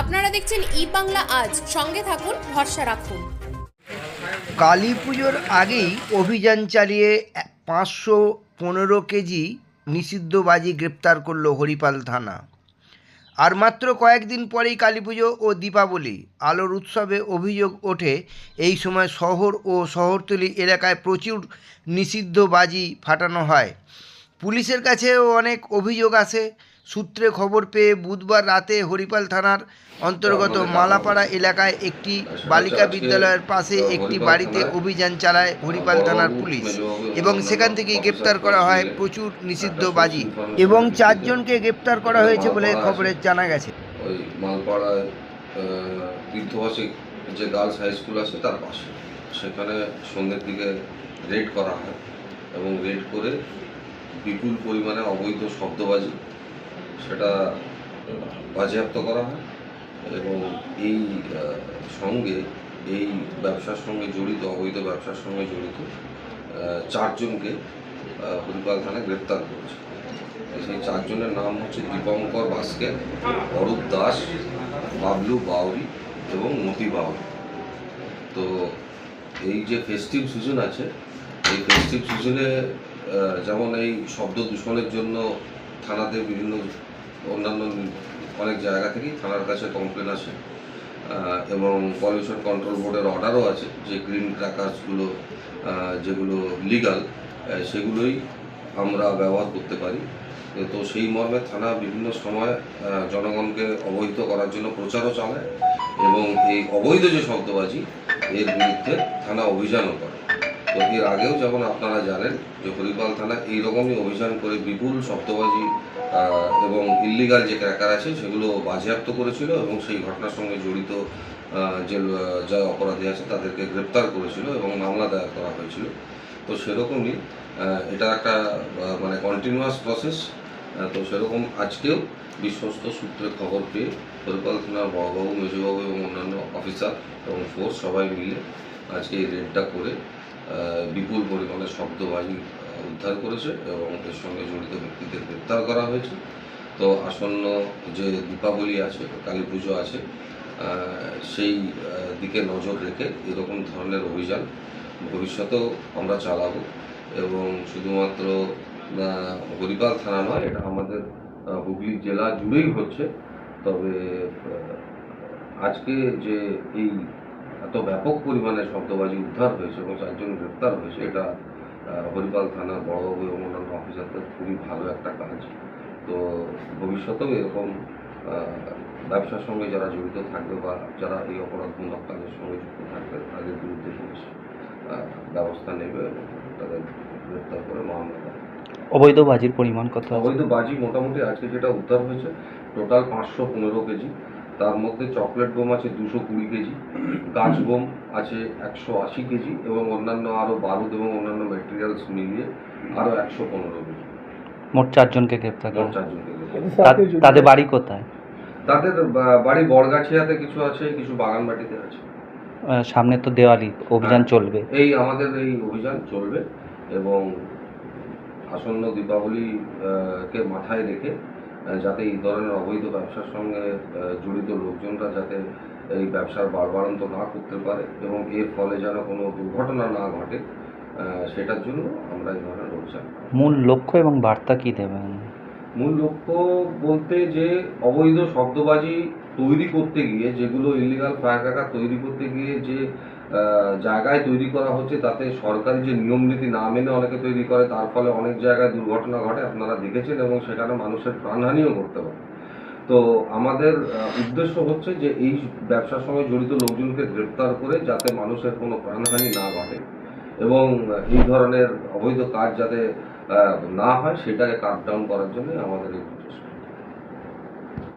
আপনারা দেখছেন ই বাংলা আজ। সঙ্গে থাকুন, ভরসা রাখুন। কালী পুজোর আগেই অভিযান চালিয়ে পাঁচশো পনেরো কেজি নিষিদ্ধ বাজি গ্রেপ্তার করল হরিপাল থানা। আর মাত্র কয়েকদিন পরেই কালী পুজো ও দীপাবলি। আলোর উৎসবে অভিযোগ ওঠে, এই সময় শহর ও শহরতলি এলাকায় প্রচুর নিষিদ্ধ বাজি ফাটানো হয়। পুলিশের কাছেও অনেক অভিযোগ আসে। সূত্রে খবর পেয়ে বুধবার রাতে হরিপাল থানার অন্তর্গত মালাপাড়া এলাকায় একটি বালিকা বিদ্যালয়ের পাশে একটি বাড়িতে অভিযান চালায় হরিপাল থানার পুলিশ এবং সেখান থেকেই গ্রেপ্তার করা হয় প্রচুর নিষিদ্ধ বাজি এবং চারজনকে গ্রেপ্তার করা হয়েছে বলে খবরে জানা গেছে। ওই মালপাড়ায় তীর্থবাসী যে গার্লস হাই স্কুল আছে তার পাশে। সেখানে সন্ধ্যের দিকে রেড করা হয় এবং রেড করে বিপুল পরিমাণে অবৈধ শব্দবাজি, সেটা বাজেয়াপ্ত করা হয় এবং এই সঙ্গে, এই ব্যবসার সঙ্গে জড়িত, অবৈধ ব্যবসার সঙ্গে জড়িত চারজনকে হরিপাল থানায় গ্রেপ্তার করেছে। সেই চারজনের নাম হচ্ছে দীপঙ্কর বাস্কে অরূপ দাস, বাবলু বাউরি এবং মতি বাউরি। তো এই যে ফেস্টিভ সিজন আছে, এই ফেস্টিভ সিজনে যেমন এই শব্দ দূষণের জন্য থানাতে বিভিন্ন অন্যান্য অনেক জায়গা থেকেই থানার কাছে কমপ্লেন আসে। এবং পলিউশন কন্ট্রোল বোর্ডের অর্ডারও আছে যে গ্রিন ক্র্যাকার্সগুলো যেগুলো লিগাল সেগুলোই আমরা ব্যবহার করতে পারি। তো সেই মর্মে থানা বিভিন্ন সময় জনগণকে অবহিত করার জন্য প্রচারও চালায় এবং এই অবৈধ যে শব্দবাজি, এর বিরুদ্ধে থানা অভিযানও করে। এর আগেও যেমন আপনারা জানেন যে হরিপাল থানা এইরকমই অভিযান করে বিপুল শব্দবাজি এবং ইল্লিগাল যে ক্র্যাকার আছে সেগুলো বাজেয়াপ্ত করেছিল এবং সেই ঘটনার সঙ্গে জড়িত যে যা অপরাধী আছে তাদেরকে গ্রেপ্তার করেছিল এবং মামলা দায়ের করা হয়েছিল। তো সেরকমই এটা একটা মানে কন্টিনিউয়াস প্রসেস তো সেরকম আজকেও বিশ্বস্ত সূত্রে খবর পেয়ে হরিপাল থানার বড়বাবু, মেজবাবু এবং অন্যান্য অফিসার এবং ফোর্স সবাই মিলে আজকে এই রেডটা করে বিপুল পরিমাণে শব্দবাজি আহ, উদ্ধার করেছে এবং এর সঙ্গে জড়িত ব্যক্তিদের গ্রেপ্তার করা হয়েছে। তো আসন্ন যে দীপাবলি আছে কালী পুজো আছে সেই দিকে নজর রেখে এরকম ধরনের অভিযান ভবিষ্যতেও আমরা চালাবো এবং শুধুমাত্র হরিপাল থানা নয় এটা আমাদের হুগলি জেলা জুড়েই হচ্ছে। তবে আজকে যে এই এত ব্যাপক পরিমাণে শব্দবাজি উদ্ধার হয়েছে এবং চারজন গ্রেপ্তার হয়েছে এটা হরিপাল থানার বড়বাবু এবং অন্যান্য অফিসারদের খুবই ভালো একটা কাজ। তো ভবিষ্যতেও এরকম ব্যবসার সঙ্গে যারা জড়িত থাকবে বা যারা এই অপরাধমূলক কাজের সঙ্গে যুক্ত থাকবে তাদের বিরুদ্ধে পুলিশ ব্যবস্থা নেবে এবং তাদের গ্রেপ্তার করে মামলা অবৈধ বাজির পরিমাণ কত অবৈধ বাজি মোটামুটি আজকে যেটা উদ্ধার হয়েছে টোটাল পাঁচশো পনেরো কেজি। তার মধ্যে চকলেট বোম আছে দুশো কুড়ি কেজি গাছ বোম আছে একশো আশি কেজি এবং অন্যান্য আরও বারুদ এবং অন্যান্য ম্যাটেরিয়ালস মিলিয়ে আরও একশো পনেরো কেজি মোট চারজনকে গ্রেপ্তার মোট চারজনকে গ্রেপ্তার। তাদের বাড়ি কোথায় তাদের বাড়ি বড়গাছিয়াতে কিছু আছে কিছু বাগানবাটিতে আছে সামনে তো দেওয়ালি অভিযান হ্যাঁ। চলবে এই আমাদের এই অভিযান চলবে এবং আসন্ন দীপাবলি কে মাথায় রেখে যাতে এই ধরনের অবৈধ ব্যবসার সঙ্গে জড়িত লোকজনরা যাতে এই ব্যবসার বাড়বাড়ন্ত না করতে পারে এবং এর ফলে যেন কোনো দুর্ঘটনা না ঘটে সেটার জন্য আমরা এই ধরনের অভিযান মূল লক্ষ্য এবং বার্তা কি দেবেন? মূল লক্ষ্য বলতে যে অবৈধ শব্দবাজি তৈরি করতে গিয়ে যেগুলো ইলিগাল ফায়ার তৈরি করতে গিয়ে যে জায়গায় তৈরি করা হচ্ছে তাতে সরকারি যে নিয়ম নীতি না মেনে অনেকে তৈরি করে, তার ফলে অনেক জায়গায় দুর্ঘটনা ঘটে, আপনারা দেখেছেন এবং সেখানে মানুষের প্রাণহানিও করতে পারে। তো আমাদের উদ্দেশ্য হচ্ছে যে এই ব্যবসার সঙ্গে জড়িত লোকজনকে গ্রেপ্তার করে যাতে মানুষের কোনো প্রাণহানি না ঘটে এবং এই ধরনের অবৈধ কাজ যাতে না হয়, সেটাকে কাট ডাউন করার জন্য আমাদের এই প্রচেষ্টা